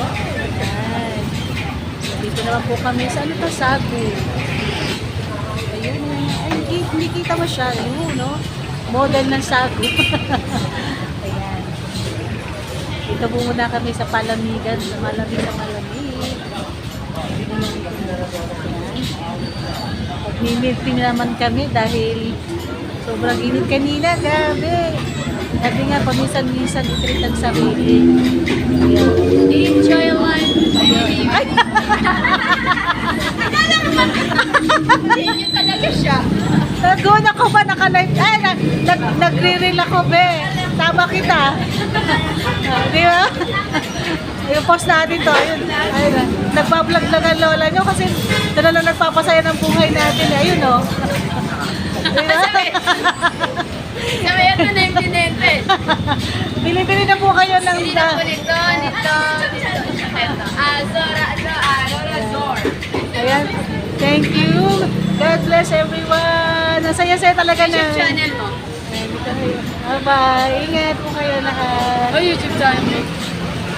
Ayan. Dito naman po kami sa ano to, Sagu. Ayun, ay, hindi, hindi kita masyado, no? Model ng Sagu. Ayan. Dito po muna kami sa palamigan, sa malamig na malamig. Nag-meeting naman kami dahil sobrang init kanina, grabe. Sabi nga, paminsan-minsan itreat ang sarili. Ayan. Enjoy life. Ay! Hindi niyo talaga siya. Nag-on ako ba naka-live? Ay, nag, nag, nagre-reel ako, be. Tama kita. Ah, Di ba? Yung post natin to, ayun. ayun nagpa-vlog lang ang lola nyo kasi ito na nagpapasaya ng buhay natin. Ayun, oh. Di ba? Sabi yan na yung tinente. Bili-bili na po kayo ng... Hindi na po nito, nito, Ayan. Thank you. God bless everyone. Nasaya-saya talaga na. YouTube channel mo. Bye-bye. Ingat po kayo lahat. Oh, YouTube channel.